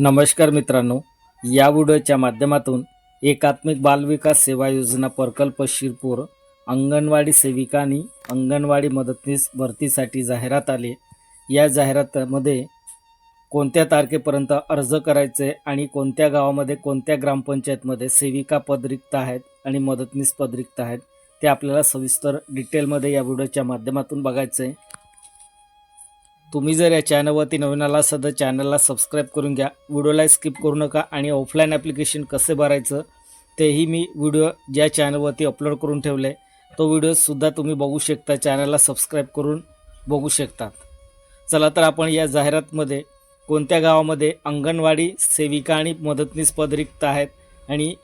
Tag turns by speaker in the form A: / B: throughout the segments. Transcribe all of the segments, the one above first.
A: नमस्कार मित्रांनो या व्हिडिओच्या माध्यमातून एकात्मिक बालविकास सेवा योजना प्रकल्प शिरपूर अंगणवाडी सेविका आणि अंगणवाडी मदतनीस भरतीसाठी जाहिरात आले. या जाहिरातामध्ये कोणत्या तारखेपर्यंत अर्ज करायचे आणि कोणत्या गावामध्ये कोणत्या ग्रामपंचायतमध्ये सेविका पद रिक्त आहेत आणि मदतनीस पद रिक्त आहेत ते आपल्याला सविस्तर डिटेलमध्ये या व्हिडिओच्या माध्यमातून बघायचं आहे तुम्ही जर या चॅनलवरती नवीन आला असाल तर चॅनलला सबस्क्राईब करून घ्या. व्हिडिओला स्किप करू नका आणि ऑफलाईन ॲप्लिकेशन कसे भरायचं तेही मी व्हिडिओ ज्या चॅनलवरती अपलोड करून ठेवले आहे तो व्हिडिओसुद्धा तुम्ही बघू शकता. चॅनलला सबस्क्राईब करून बघू शकतात चला तर आपण या जाहिरातमध्ये कोणत्या गावामध्ये अंगणवाडी सेविका आणि मदतनीस पद रिक्त आहेत आणि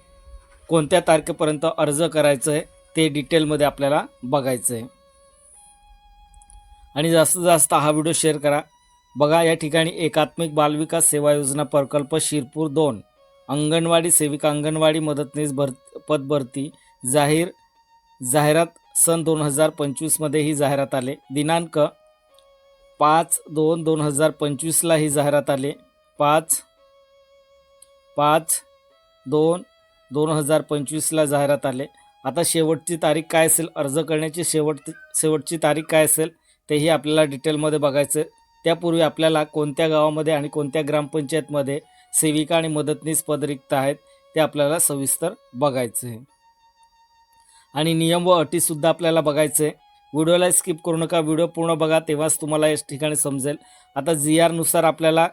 A: कोणत्या तारखेपर्यंत अर्ज करायचं आहे ते डिटेलमध्ये आपल्याला बघायचं आहे आणि जास्तीत जास्त हा व्हिडिओ शेअर करा. बघा या ठिकाणी एकात्मिक बालविकास सेवा योजना प्रकल्प शिरपूर दोन. अंगणवाडी सेविका अंगणवाडी मदतनीस भर पद भरती. जाहीर जाहिरात सन दोन हजार पंचवीसमध्ये ही जाहिरात आले. दिनांक पाच दोन दोन हजार पंचवीसला ही जाहिरात आले. पाच पाच दोन दोन हजार पंचवीसला जाहिरात आले. आता शेवटची तारीख काय असेल? अर्ज करण्याची शेवट शेवटची तारीख काय असेल? तेही आपल्याला डिटेलमध्ये बघायचं. आहे. त्यापूर्वी आपल्याला कोणत्या गावामध्ये आणि कोणत्या ग्रामपंचायतमध्ये सेविका आणि मदतनीस पद रिक्त आहेत ते आपल्याला सविस्तर बघायचं आहे आणि नियम व अटीसुद्धा आपल्याला बघायचं आहे व्हिडिओला स्किप करू नका व्हिडिओ पूर्ण बघा तेव्हाच तुम्हाला या ठिकाणी समजेल. आता जी आरनुसार आपल्याला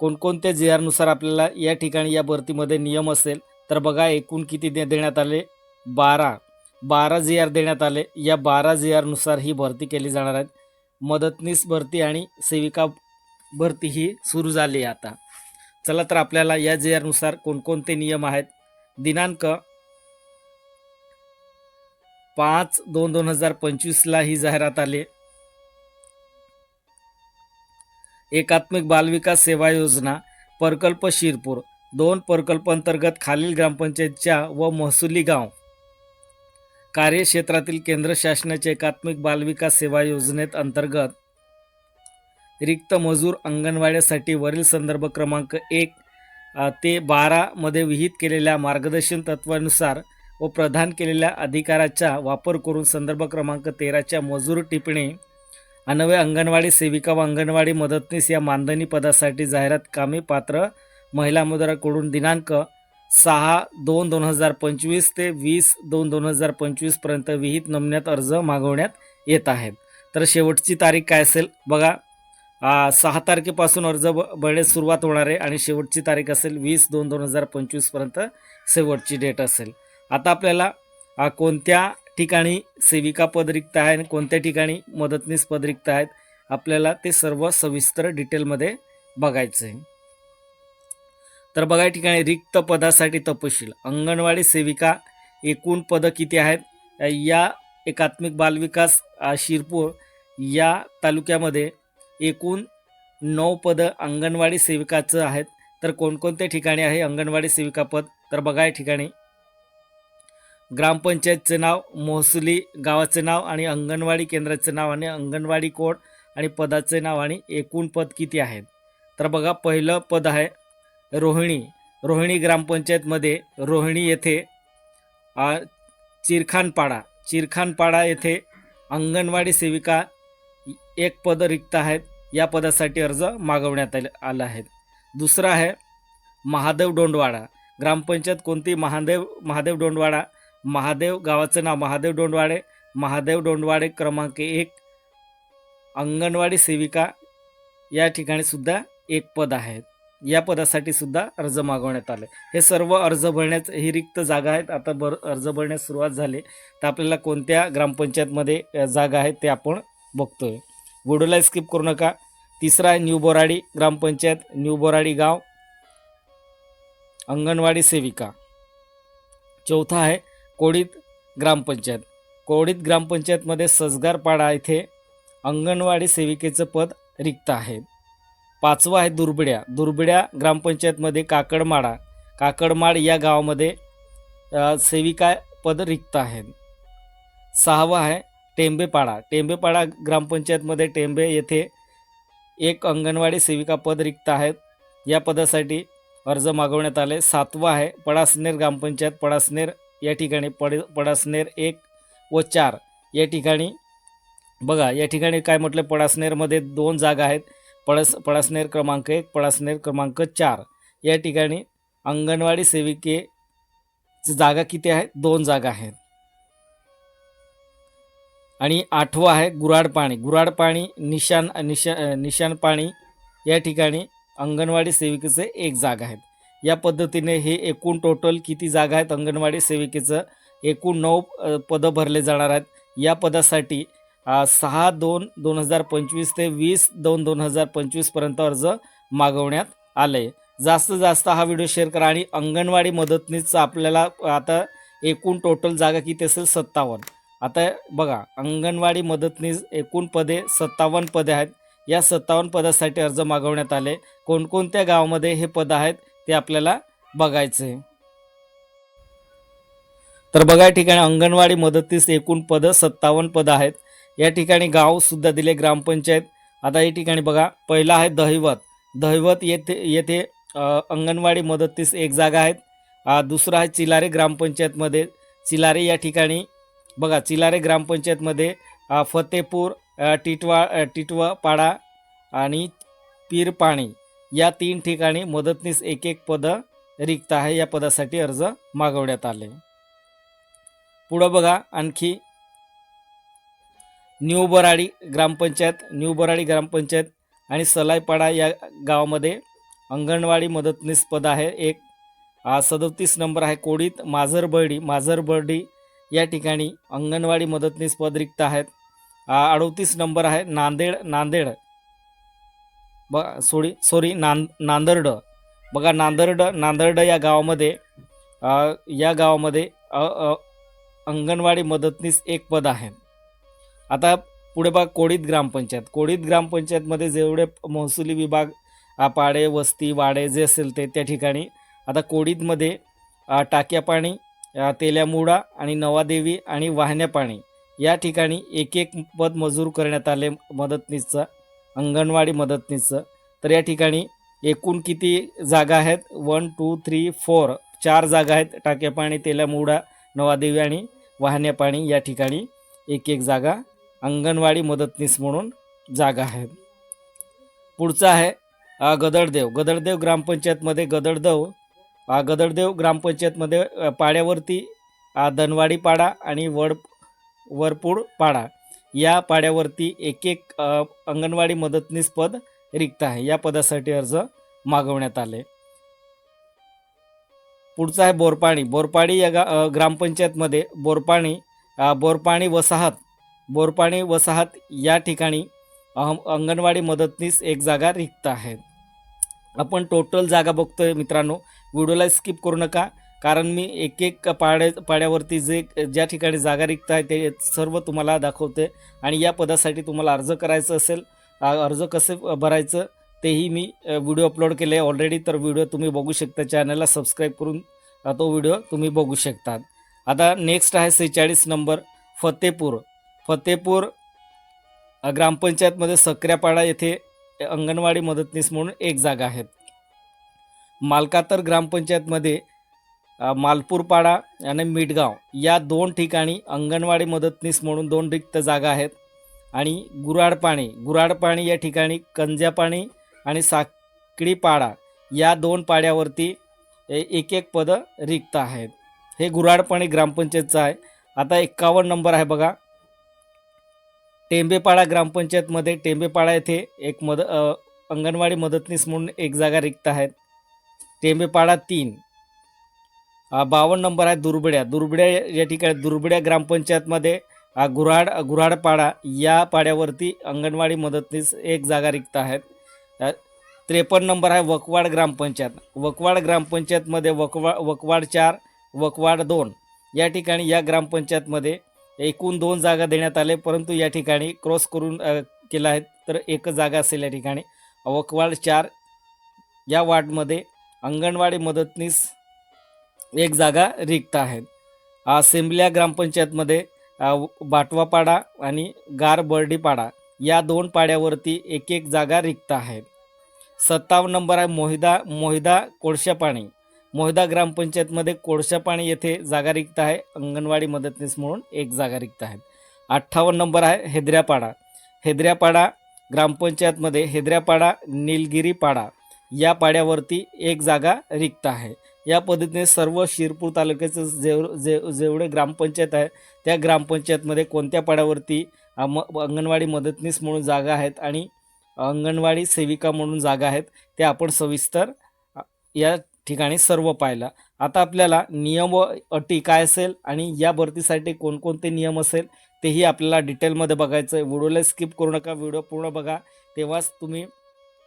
A: कोणकोणत्या जी आरनुसार आपल्याला या ठिकाणी या भरतीमध्ये नियम असेल तर बघा एकूण किती दे देण्यात आले? बारा. बारा जी आर देण्यात आले. या बारा जी आरनुसार ही भरती केली जाणार आहेत. मदतनीस भरती आणि सेविका भरती ही सुरू झाली आहे आता. चला तर आपल्याला या जी आरनुसार कोणकोणते नियम आहेत? दिनांक पाच दोन दोन हजार पंचवीसला ही जाहिरात आली. एकात्मिक बालविकास सेवा योजना प्रकल्प शिरपूर दोन प्रकल्प अंतर्गत खालील ग्रामपंचायतच्या व महसुली गाव. कार्यक्षेत्रातील केंद्र शासनाच्या एकात्मिक बालविकास सेवा योजनेत अंतर्गत रिक्त मजूर अंगणवाड्यासाठी वरील संदर्भ क्रमांक एक ते बारामध्ये विहित केलेल्या मार्गदर्शन तत्वानुसार व प्रदान केलेल्या अधिकाराचा वापर करून संदर्भ क्रमांक तेराच्या मजूर टिपणे अनवय अंगणवाडी सेविका व अंगणवाडी मदतनीस या मानधनी पदासाठी जाहिरात कामे पात्र महिला मुद्राकडून दिनांक सहा दोन दोन हजार पंचवीस ते वीस दोन दोन हजार पंचवीसपर्यंत विहित नमुन्यात अर्ज मागवण्यात येत आहेत. तर शेवटची तारीख काय असेल? बघा सहा तारखेपासून अर्ज ब भरण्यास सुरुवात होणार आहे आणि शेवटची तारीख असेल वीस दोन दोन हजार पंचवीसपर्यंत शेवटची डेट असेल. आता आपल्याला कोणत्या ठिकाणी सेविका पद रिक्त आहे आणि कोणत्या ठिकाणी मदतनीस पद रिक्त आहेत? आपल्याला ते सर्व सविस्तर डिटेलमध्ये बघायचं आहे तर बघा या ठिकाणी रिक्त पदासाठी तपशील. अंगणवाडी सेविका एकूण पदं किती आहेत? या एकात्मिक बालविकास शिरपूर या तालुक्यामध्ये एकूण नऊ पदं अंगणवाडी सेविकाचं आहेत. तर कोणकोणत्या ठिकाणी आहे अंगणवाडी सेविका पद? तर बघा या ठिकाणी. ग्रामपंचायतचं नाव मोहसुली गावाचं नाव आणि अंगणवाडी केंद्राचं नाव आणि अंगणवाडी कोड आणि पदाचे नाव आणि एकूण पद किती आहेत? तर बघा पहिलं पद आहे रोहिणी रोहिणी ग्रामपंचायतमध्ये रोहिणी येथे चिरखानपाडा चिरखानपाडा येथे अंगणवाडी सेविका एक पद रिक्त आहेत. या पदासाठी अर्ज मागवण्यात आले आला आहे. दुसरं आहे महादेव डोंडवाडा. ग्रामपंचायत कोणती? महादेव महादेव डोंडवाडा. महादेव गावाचं नाव महादेव डोंडवाडे. महादेव डोंडवाडे क्रमांक एक. अंगणवाडी सेविका या ठिकाणी सुद्धा एक पद आहेत. या पदासाठी सुद्धा अर्ज मागवण्यात आले. हे सर्व अर्ज भरण्याच ही रिक्त जागा आहेत. आता भर अर्ज भरण्यास सुरुवात झाली. तर आपल्याला कोणत्या ग्रामपंचायतमध्ये जागा आहेत ते आपण बघतोय. व्हिडिओला स्किप करू नका. तिसरा आहे न्यू बोराडी ग्रामपंचायत न्यू बोराडी गाव. अंगणवाडी सेविका. चौथा आहे कोडीत ग्रामपंचायत. कोडीत ग्रामपंचायतमध्ये सजगारपाडा येथे अंगणवाडी सेविकेचं पद रिक्त आहे. पाचवं आहे दुर्बिड्या. दुर्बिड्या ग्रामपंचायतमध्ये काकडमाडा. काकडमाड या गावामध्ये सेविका पद रिक्त आहेत. सहावं आहे टेंबेपाडा. टेंबेपाडा ग्रामपंचायतमध्ये टेंबे येथे एक अंगणवाडी सेविका पद रिक्त आहेत. या पदासाठी अर्ज मागवण्यात आले. सातवा आहे पडासनेर ग्रामपंचायत. पडासनेर या ठिकाणी पड पडासनेर एक व चार या ठिकाणी बघा या ठिकाणी काय म्हटलं? पडासनेरमध्ये दोन जागा आहेत. पळस पळसनेर क्रमांक एक पळसनेर क्रमांक चार. या ठिकाणी अंगणवाडी सेविकेची जागा किती आहे? दोन जागा आहेत. आणि आठवं आहे गुराड पाणी गुराड पाणी निशान निशा निशान पाणी या ठिकाणी अंगणवाडी सेविकेचे एक जागा आहेत या पद्धतीने हे एकूण टोटल किती जागा आहेत? अंगणवाडी सेविकेचं एकूण नऊ पदं भरले जाणार आहेत. या पदासाठी सहा दोन दोन हजार पंचवीस ते वीस दोन दोन हजार पंचवीसपर्यंत अर्ज मागवण्यात आले जास्तीत जास्त हा व्हिडिओ शेअर करा आणि अंगणवाडी मदतनीसचं आपल्याला आता एकूण टोटल जागा किती असेल? सत्तावन्न. आता बघा अंगणवाडी मदतनीस एकूण पदे सत्तावन्न पदे आहेत. या सत्तावन्न पदासाठी अर्ज मागवण्यात आले. कोणकोणत्या गावामध्ये हे पद आहेत ते आपल्याला बघायचे तर बघा ठिकाणी अंगणवाडी मदतीस एकूण पदं सत्तावन्न पदं आहेत. या ठिकाणी गावसुद्धा दिले ग्रामपंचायत. आता या ठिकाणी बघा पहिला आहे दहिवत. दहिवत येथे येथे अंगणवाडी मदतीस एक जागा आहेत. दुसरा आहे चिलारे ग्रामपंचायतमध्ये. चिलारे या ठिकाणी बघा चिलारे ग्रामपंचायतमध्ये फतेहपूर फतेपूर टिटवा टिटवापाडा टिटवा पाडा आणि पीरपाणी या तीन ठिकाणी मदतनीस एक एक पदं रिक्त आहे. या पदासाठी अर्ज मागवण्यात आले. पुढं बघा आणखी न्यू बराडी ग्रामपंचायत न्यू बराडी ग्रामपंचायत आणि सलाईपाडा या गावामध्ये अंगणवाडी मदतनीस पद आहे एक. सदोतीस नंबर आहे कोडीत माझरबर्डी माझरबर्डी या ठिकाणी अंगणवाडी मदतनीस पद रिक्त आहेत. अडोतीस नंबर आहे नांदेड नांदेड. ब सोडी सॉरी नांद नांदर्ड. बघा नांदर्ड नांदर्ड या गावामध्ये या गावामध्ये अ, अंगणवाडी मदतनीस एक पद आहे. आता पुढे बघ कोडीत ग्रामपंचायत. कोडीत ग्रामपंचायतमध्ये जेवढे महसुली विभाग पाडे वस्ती वाडे जे असेल ते त्या ठिकाणी. आता कोडीतमध्ये टाक्या पाणी तेल्यामुडा आणि नवादेवी आणि वाहण्या पाणी या ठिकाणी एक एक पद मजूर करण्यात आले मदतनीसचं अंगणवाडी मदतनीसचं. तर या ठिकाणी एकूण किती जागा आहेत? वन टू थ्री फोर चार जागा आहेत. टाक्या पाणी तेल्यामुडा नवादेवी आणि वाहण्या पाणी या ठिकाणी एक एक जागा अंगणवाडी मदतनीस म्हणून जागा आहे. पुढचं आहे गदडदेव गदडदेव ग्रामपंचायतमध्ये गदडदेव गदडदेव ग्रामपंचायतमध्ये पाड्यावरती दनवाडी पाडा आणि वड वरपूड पाडा. या पाड्यावरती एक एक अंगणवाडी मदतनीस पद रिक्त आहे. या पदासाठी अर्ज मागवण्यात आले. पुढचं आहे बोरपाणी. बोरपाणी या गा ग्रामपंचायतमध्ये बोरपाणी बोरपाणी वसाहत बोरपाणी वसाहत या ठिकाणी अहम अंगणवाडी मदतनीस एक जागा रिक्त आहे. आपण टोटल जागा बघतोय मित्रांनो. व्हिडिओला स्किप करू नका कारण मी एक एक पाड्या पाड्यावरती जे ज्या ठिकाणी जागा रिक्त आहे ते सर्व तुम्हाला दाखवते. आणि या पदासाठी तुम्हाला अर्ज करायचं असेल अर्ज कसे भरायचं तेही मी व्हिडिओ अपलोड केले आहे ऑलरेडी तर व्हिडिओ तुम्ही बघू शकता. चॅनलला सबस्क्राईब करून तो व्हिडिओ तुम्ही बघू शकतात आता नेक्स्ट आहे सेहेचाळीस नंबर फतेपूर. फतेपूर ग्रामपंचायतमध्ये सक्र्यापाडा येथे अंगणवाडी मदतनीस म्हणून एक जागा आहेत. मालकातर ग्रामपंचायतमध्ये मालपूरपाडा आणि मिठगाव या दोन ठिकाणी अंगणवाडी मदतनीस म्हणून दोन रिक्त जागा आहेत आणि गुराडपाणी गुराडपाणी या ठिकाणी कंजापाणी आणि साकडीपाडा या दोन पाड्यावरती एक एक पदं रिक्त आहेत. हे गुराडपाणी ग्रामपंचायतचं आहे. आता एक्कावन्न नंबर आहे बघा. टेंबेपाडा ग्रामपंचायतमध्ये टेंबेपाडा येथे एक मद अंगणवाडी मदतनीस म्हणून एक जागा रिक्त आहेत. टेंबेपाडा तीन. बावन्न नंबर आहे दुर्बड्या. दुर्बड्या या ठिकाणी दुर्बड्या ग्रामपंचायतमध्ये गुऱ्हाड गुऱ्हाडपाडा या पाड्यावरती अंगणवाडी मदतनीस एक जागा रिक्त आहेत. त्रेपन्न नंबर आहे वकवाड ग्रामपंचायत. वकवाड ग्रामपंचायतमध्ये वकवा वकवाड चार वकवाड दोन या ठिकाणी या ग्रामपंचायतमध्ये एकूण दोन जागा देण्यात आले परंतु या ठिकाणी क्रॉस करून केला आहे. तर एकच जागा असेल या ठिकाणी. वकवाड चार या वार्डमध्ये अंगणवाडी मदतनीस एक जागा रिक्त आहेत. सिंबल्या ग्रामपंचायतमध्ये बाटवापाडा आणि गारबर्डीपाडा या दोन पाड्यावरती एक एक जागा रिक्त आहेत. सत्तावन्न नंबर आहे मोहिदा मोहिदा कोळशापाणी. मोहदा ग्रामपंचायतमध्ये कोळशापाणी येथे जागा रिक्त आहे. अंगणवाडी मदतनीस म्हणून एक जागा रिक्त आहे. अठ्ठावन्न नंबर आहे हेद्र्यापाडा हेद्र्यापाडा ग्रामपंचायतमध्ये हेद्र्यापाडा निलगिरीपाडा या पाड्यावरती एक जागा रिक्त आहे. या पद्धतीने सर्व शिरपूर तालुक्याचं जेव जे जेवढे ग्रामपंचायत आहे त्या ग्रामपंचायतमध्ये कोणत्या पाड्यावरती म अंगणवाडी मदतनीस म्हणून जागा आहेत आणि अंगणवाडी सेविका म्हणून जागा आहेत त्या आपण सविस्तर या ठिकाणी सर्व पाहिलं. आता आपल्याला नियम व अटी काय असेल आणि या भरतीसाठी कोणकोणते नियम असेल तेही आपल्याला डिटेलमध्ये बघायचं आहे व्हिडिओला स्किप करू नका व्हिडिओ पूर्ण बघा. तेव्हाच तुम्ही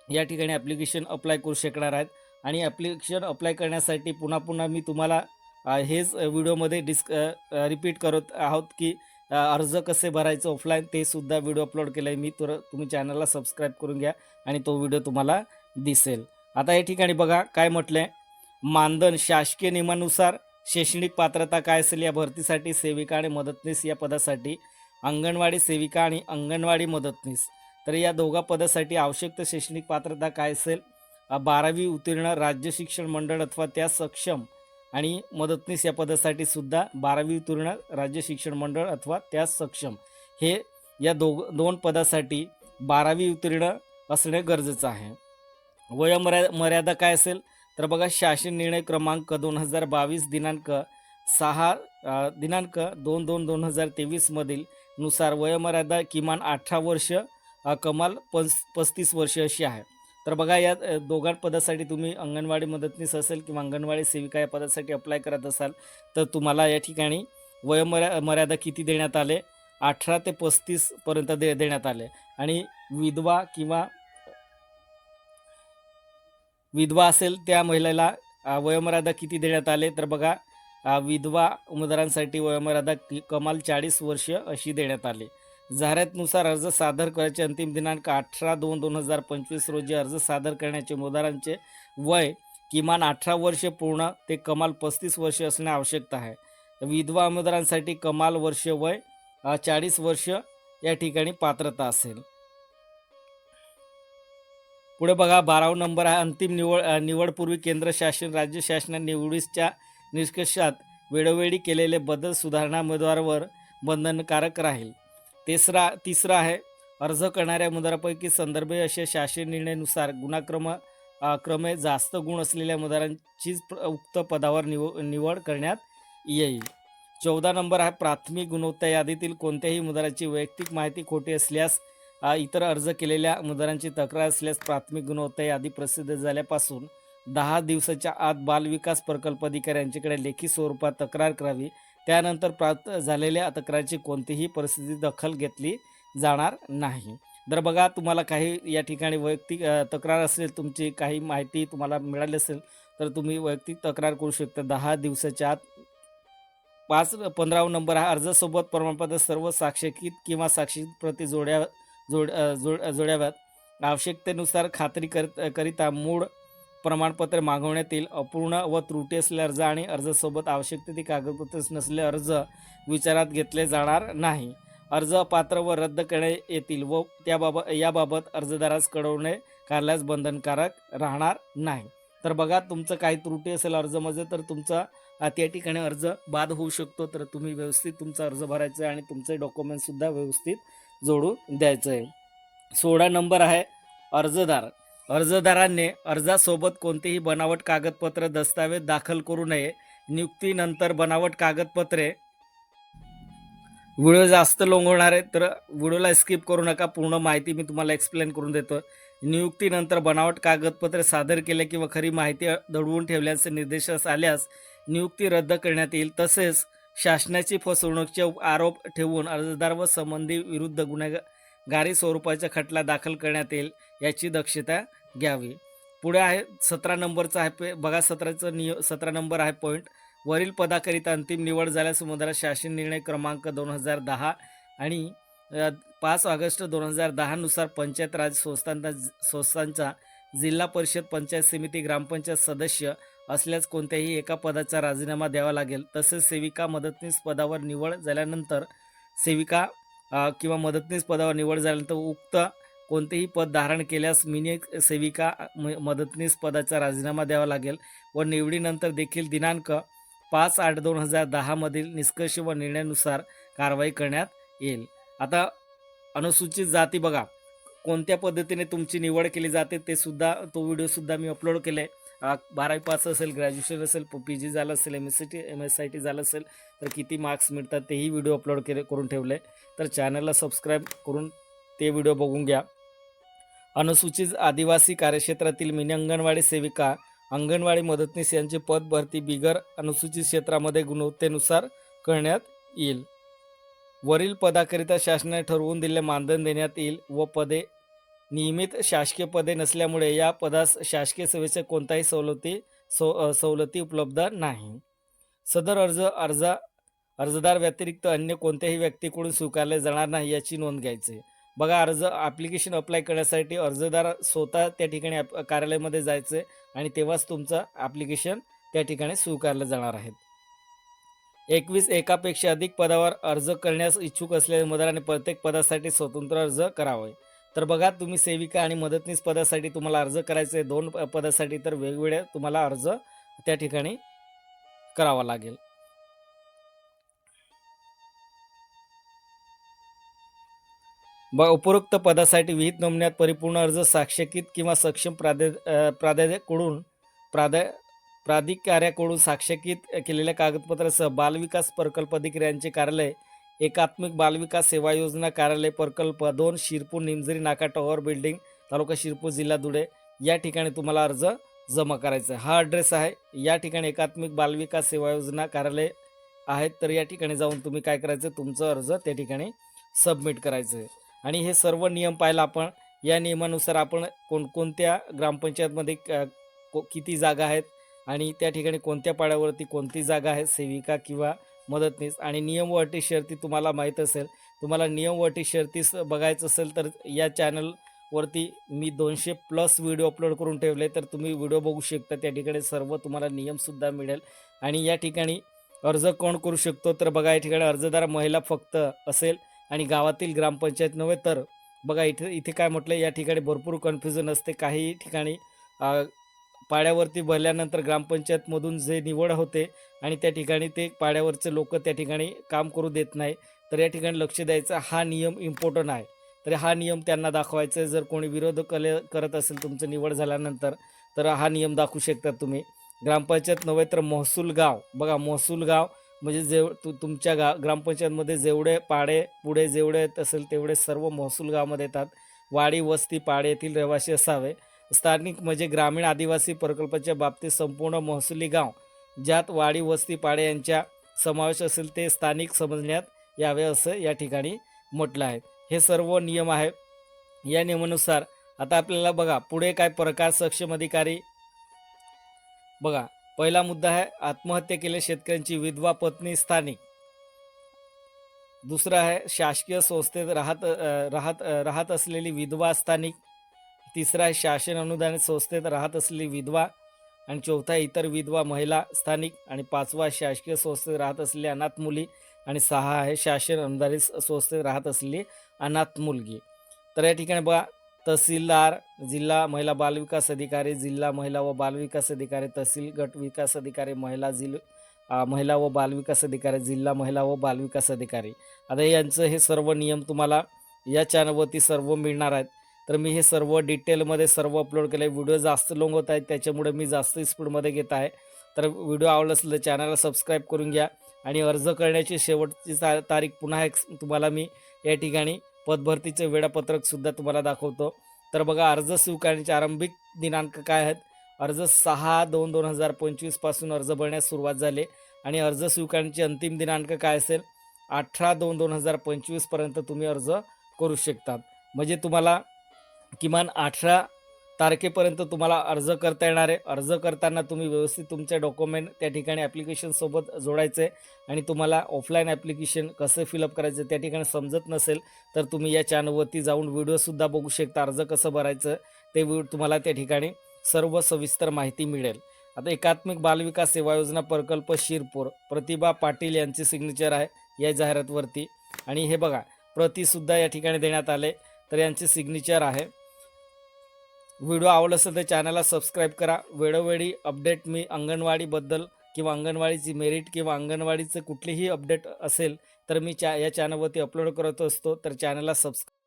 A: या ठिकाणी ॲप्लिकेशन अप्लाय करू शकणार आहेत. आणि ॲप्लिकेशन अप्लाय करण्यासाठी पुन्हा पुन्हा मी तुम्हाला हेच व्हिडिओमध्ये डिस्क रिपीट करत आहोत की अर्ज कसे भरायचं ऑफलाईन ते सुद्धा व्हिडिओ अपलोड केला आहे मी. तर तुम्ही चॅनलला सबस्क्राईब करून घ्या आणि तो व्हिडिओ तुम्हाला दिसेल. आता या ठिकाणी बघा काय म्हटलं आहे मानधन शासकीय नियमानुसार शैक्षणिक पात्रता काय असेल या भरतीसाठी सेविका आणि मदतनीस या पदासाठी अंगणवाडी सेविका आणि अंगणवाडी मदतनीस. तर या दोघा पदासाठी आवश्यक तर शैक्षणिक पात्रता काय असेल? बारावी उत्तीर्ण राज्य शिक्षण मंडळ अथवा त्या सक्षम आणि मदतनीस या पदासाठी सुद्धा बारावी उत्तीर्ण राज्य शिक्षण मंडळ अथवा त्या सक्षम. हे या दोघ दोन पदासाठी बारावी उत्तीर्ण असणे गरजेचं आहे. वयोमर्या मर्यादा काय असेल? तर बघा शासन निर्णय क्रमांक दोन हजार बावीस दिनांक सहा दिनांक दोन दोन दोन हजार तेवीसमधील नुसार वयोमर्यादा किमान अठरा वर्ष कमाल पस पस्तीस वर्ष अशी आहे. तर बघा या अ, दोघां पदासाठी तुम्ही अंगणवाडी मदतनीस असेल किंवा अंगणवाडी सेविका या पदासाठी अप्लाय करत असाल तर तुम्हाला या ठिकाणी वयोमर्या मर्यादा किती देण्यात आले? अठरा ते पस्तीसपर्यंत दे देण्यात आले. आणि विधवा किंवा विधवा असेल त्या महिलेला वयोमर्यादा किती देण्यात आले? तर बघा विधवा उमेदवारांसाठी वयोमर्यादा कमाल चाळीस वर्ष अशी देण्यात आली. जाहिरातनुसार अर्ज सादर करायचे अंतिम दिनांक अठरा दोन दोन हजार पंचवीस रोजी अर्ज सादर करण्याचे उमेदवारांचे वय किमान अठरा वर्ष पूर्ण ते कमाल पस्तीस वर्ष असणे आवश्यकता आहे. विधवा उमेदवारांसाठी कमाल वर्ष वय चाळीस वर्ष या ठिकाणी पात्रता असेल. पुढे बघा बारावा नंबर आहे अंतिम निवड निवडपूर्वी केंद्र शासन राज्य शासना निवडीच्या निष्कर्षात वेळोवेळी केलेले बदल सुधारणा उमेदवारावर बंधनकारक राहील. तिसरा तिसरा आहे अर्ज करणाऱ्या उमेदवारापैकी संदर्भे असे शासन निर्णयानुसार गुणाक्रम क्रमे जास्त गुण असलेल्या उमेदवारांचीच प्र- उक्त पदावर निव निवड करण्यात येईल. चौदा नंबर आहे प्राथमिक गुणवत्ता यादीतील कोणत्याही उमेदवाराची वैयक्तिक माहिती खोटी असल्यास इतर अर्ज केलेल्या उमेदवारांची तक्रार असल्यास प्राथमिक गुणवत्ता यादी प्रसिद्ध झाल्यापासून दहा दिवसाच्या आत बालविकास प्रकल्प अधिकारी यांच्याकडे लेखी स्वरूपात तक्रार करावी. त्यानंतर प्राप्त झालेल्या तक्रारीची कोणतीही परिस्थिती दखल घेतली जाणार नाही. जर बघा तुम्हाला काही या ठिकाणी वैयक्तिक तक्रार असेल तुमची काही माहिती तुम्हाला मिळाली असेल तर तुम्ही वैयक्तिक तक्रार करू शकता. दहा दिवसाच्या आत पाच पंधरावा नंबर हा अर्जासोबत प्रमाणपत्र सर्व साक्षकीत किंवा साक्षीत प्रति जोड्या जोड जोड जोडाव्यात आवश्यकतेनुसार खात्री कर करिता मूळ प्रमाणपत्र मागवण्यात येईल अपूर्ण व त्रुटी असलेले अर्ज आणि अर्जासोबत आवश्यक ती कागदपत्रे नसलेले अर्ज विचारात घेतले जाणार नाही. अर्ज पात्र व रद्द करण्यात येतील व त्याबाबत याबाबत अर्जदारास कळवणे कार्यालयास बंधनकारक राहणार नाही. तर बघा तुमचं काही त्रुटी असेल अर्जमध्ये तर तुमचा त्या ठिकाणी अर्ज बाद होऊ शकतो. तर तुम्ही व्यवस्थित तुमचा अर्ज भरायचा आहे आणि तुमचे डॉक्युमेंटसुद्धा व्यवस्थित जोडून द्यायचं आहे सोळा नंबर आहे अर्जदार. अर्जदारांनी अर्जासोबत कोणतेही बनावट कागदपत्र दस्तावेज दाखल करू नये. नियुक्तीनंतर बनावट कागदपत्रे व्हिडिओ जास्त लोंग होणार आहे तर व्हिडिओला स्किप करू नका. पूर्ण माहिती मी तुम्हाला एक्सप्लेन करून देतो. नियुक्तीनंतर बनावट कागदपत्रे सादर केले किंवा खरी माहिती दडवून ठेवल्याचे निर्देश आल्यास नियुक्ती रद्द करण्यात येईल. तसेच शासनाची फसवणूकचे आरोप ठेवून अर्जदार व संबंधी विरुद्ध गुन्हेगारी स्वरूपाचा खटला दाखल करण्यात येईल याची दक्षता घ्यावी. पुढे आहे सतरा नंबरचा आहे पे बघा सतराचं निय सतरा नंबर आहे पॉईंट वरील पदाकरिता अंतिम निवड झाल्यास उमेदवार शासन निर्णय क्रमांक दोन हजार दहा आणि पाच ऑगस्ट दोन हजार दहानुसार पंचायत राज संस्थांचा संस्थांचा जिल्हा परिषद पंचायत समिती ग्रामपंचायत सदस्य असल्यास कोणत्याही एका पदाचा राजीनामा द्यावा लागेल. तसेच सेविका मदतनीस पदावर निवड झाल्यानंतर सेविका किंवा मदतनीस पदावर निवड झाल्यानंतर उक्त कोणतेही पद धारण केल्यास मिनी सेविका म- मदतनीस पदाचा राजीनामा द्यावा लागेल व निवडीनंतर देखील दिनांक पाच आठ दोन हजार दहामधील निष्कर्ष व निर्णयानुसार कारवाई करण्यात येईल. आता अनुसूचित जाती बघा. कोणत्या पद्धतीने तुमची निवड केली जाते ते सुद्धा तो व्हिडिओसुद्धा मी अपलोड केले आहे बारावी पास असेल ग्रॅज्युएशन असेल पी जी झालं असेल M S C T M S I T झालं असेल तर किती मार्क्स मिळतात तेही व्हिडिओ अपलोड केले करून ठेवले. तर चॅनलला सबस्क्राईब करून ते व्हिडिओ बघून घ्या. अनुसूचित आदिवासी कार्यक्षेत्रातील मिनी अंगणवाडी सेविका अंगणवाडी मदतनीस यांची पद भरती बिगर अनुसूचित क्षेत्रामध्ये गुणवत्तेनुसार करण्यात येईल. वरील पदाकरिता शासनाने ठरवून दिले मानधन देण्यात येईल व पदे नियमित शासकीय पदे नसल्यामुळे या पदास शासकीय सेवेच्या कोणताही सवलती सव सवलती उपलब्ध नाही. सदर अर्ज अर्जा अर्जदार व्यतिरिक्त अन्य कोणत्याही व्यक्तीकडून स्वीकारले जाणार नाही याची नोंद घ्यायची. बघा अर्ज ॲप्लिकेशन अप्लाय करण्यासाठी अर्जदार स्वतः त्या ठिकाणी कार्यालयामध्ये जायचं आणि तेव्हाच तुमचं ॲप्लिकेशन त्या ठिकाणी स्वीकारलं जाणार आहे एकवीस एकापेक्षा अधिक पदावर अर्ज करण्यास इच्छुक असलेल्या उमेदवारांनी प्रत्येक पदासाठी स्वतंत्र अर्ज करावे. तर बघा तुम्ही सेविका आणि मदतनीस पदासाठी तुम्हाला अर्ज करायचे दोन पदासाठी तर वेगवेगळ्या तुम्हाला अर्ज त्या ठिकाणी करावा लागेल. ब उपरोक्त पदासाठी विहित नमुन्यात परिपूर्ण अर्ज साक्षकीत किंवा सक्षम प्राध्या प्राध्याकडून प्राध्यापकाकडून प्राध्या प्राधिकाऱ्याकडून साक्षकीत केलेल्या कागदपत्रासह बालविकास प्रकल्प अधिकाऱ्यांचे कार्यालय एकात्मिक बालविकास सेवा योजना कार्यालय प्रकल्प दोन शिरपूर निमजरी नाका टॉवर बिल्डिंग तालुका शिरपूर जिल्हा धुळे. या ठिकाणी तुम्हाला अर्ज जमा करायचा आहे. हा ॲड्रेस आहे. या ठिकाणी एकात्मिक बालविकास सेवा योजना कार्यालय आहेत. तर या ठिकाणी जाऊन तुम्ही काय करायचं तुमचं अर्ज त्या ठिकाणी सबमिट करायचं आहे. आणि हे सर्व नियम पाहिला आपण या नियमानुसार आपण कोणकोणत्या ग्रामपंचायतमध्ये क- को- किती जागा आहेत आणि त्या ठिकाणी कोणत्या पाड्यावरती कोणती जागा आहे सेविका किंवा मदतनीस. आणि नियम व अटी शर्ती तुम्हाला माहीत असेल. तुम्हाला नियम व अटी शर्ती स- बघायचं असेल तर या चॅनलवरती मी दोनशे प्लस व्हिडिओ अपलोड करून ठेवले. तर तुम्ही व्हिडिओ बघू शकता. त्या ठिकाणी सर्व तुम्हाला नियमसुद्धा मिळेल. आणि या ठिकाणी अर्ज कोण करू शकतो? तर बघा या ठिकाणी अर्जदार महिला फक्त असेल आणि गावातील ग्रामपंचायत नव्हे तर बघा इथे इथे काय म्हटलं या ठिकाणी भरपूर कन्फ्युजन असते. काही ठिकाणी पाड्यावरती भरल्यानंतर ग्रामपंचायतमधून जे निवड होते आणि त्या ठिकाणी ते पाड्यावरचे लोक त्या ठिकाणी काम करू देत नाही तर या ठिकाणी लक्ष द्यायचं हा नियम इम्पॉर्टंट आहे. तर हा नियम त्यांना दाखवायचा आहे. जर कोणी विरोध कले करत असेल तुमचं निवड झाल्यानंतर तर हा नियम दाखवू शकता तुम्ही. ग्रामपंचायत नव्हे तर महसूल गाव. बघा महसूल गाव म्हणजे जेव तु तुमच्या गाव ग्रामपंचायतमध्ये जेवढे पाडे पुढे जेवढे येत असेल तेवढे सर्व महसूल गावामध्ये येतात. वाडी वस्ती पाडे येथील रहिवासी असावे. स्थानिक म्हणजे ग्रामीण आदिवासी प्रकल्पाच्या बाबतीत संपूर्ण महसुली गाव ज्यात वाडी वस्ती पाडे यांच्या समावेश असेल ते स्थानिक समजण्यात यावे असं या ठिकाणी म्हटलं आहे. हे सर्व नियम आहे या नियमानुसार आता आपल्याला बघा पुढे काय प्रकार सक्षम अधिकारी? बघा पहिला मुद्दा आहे आत्महत्या केलेल्या शेतकऱ्यांची विधवा पत्नी स्थानिक. दुसरा आहे शासकीय संस्थेत राहत राहत राहत असलेली विधवा स्थानिक. तिसरा आहे शासन अनुदानित संस्थेत राहत असलेली विधवा आणि चौथा इतर विधवा महिला स्थानिक आणि पाचवा शासकीय संस्थेत राहत असलेली अनाथ मुली आणि सहा आहे शासन अनुदानित संस्थेत राहत असलेली अनाथ मुलगी. तर या ठिकाणी बघा तहसीलदार जिल्हा महिला बालविकास अधिकारी जिल्हा महिला व बालविकास अधिकारी तहसील गट विकास अधिकारी महिला जिल महिला व बालविकास अधिकारी जिल्हा महिला व बालविकास अधिकारी. आता यांचं हे सर्व नियम तुम्हाला या चॅनलवरती सर्व मिळणार आहेत. तर मी हे सर्व डिटेलमध्ये सर्व अपलोड केले व्हिडिओ जास्त लॉंग होत आहेत त्याच्यामुळे मी जास्त स्पीडमध्ये घेत आहे. तर व्हिडिओ आवडला असेल तर चॅनलला सबस्क्राईब करून घ्या. आणि अर्ज करण्याची शेवटची ता तारीख पुन्हा एक तुम्हाला मी या ठिकाणी पदभरतीचं वेळापत्रकसुद्धा तुम्हाला दाखवतो. तर बघा अर्ज स्वीकारण्याचे आरंभिक दिनांक काय आहेत? अर्ज सहा दोन दोन हजार पंचवीसपासून अर्ज भरण्यास सुरुवात झाली. आणि अर्ज स्वीकारण्याचे अंतिम दिनांक काय असेल? अठरा दोन दोन हजार पंचवीसपर्यंत तुम्ही अर्ज करू शकतात. म्हणजे तुम्हाला किमान अठरा तारखेपर्यंत तुम्हाला अर्ज करता येणार आहे. अर्ज करताना तुम्ही व्यवस्थित तुमचे डॉक्युमेंट त्या ठिकाणी ॲप्लिकेशनसोबत जोडायचं आहे आणि तुम्हाला ऑफलाईन ॲप्लिकेशन कसं फिलअप करायचं त्या ठिकाणी समजत नसेल तर तुम्ही या चॅनलवरती जाऊन व्हिडिओसुद्धा बघू शकता अर्ज कसं भरायचं ते तुम्हाला त्या ठिकाणी सर्व सविस्तर माहिती मिळेल. आता एकात्मिक बालविकास सेवा योजना प्रकल्प शिरपूर प्रतिभा पाटील यांची सिग्नेचर आहे या जाहिरातवरती. आणि हे बघा प्रतिसुद्धा या ठिकाणी देण्यात आले तर यांचे सिग्नेचर आहे. व्हिडिओ आवडला असेल तर चॅनलला सबस्क्राईब करा. वेळोवेळी अपडेट मी अंगणवाडीबद्दल किंवा अंगणवाडीची मेरिट किंवा अंगणवाडीचं कुठलीही अपडेट असेल तर मी चॅ या चॅनलवरती अपलोड करत असतो. तर चॅनलला सबस्क्राईब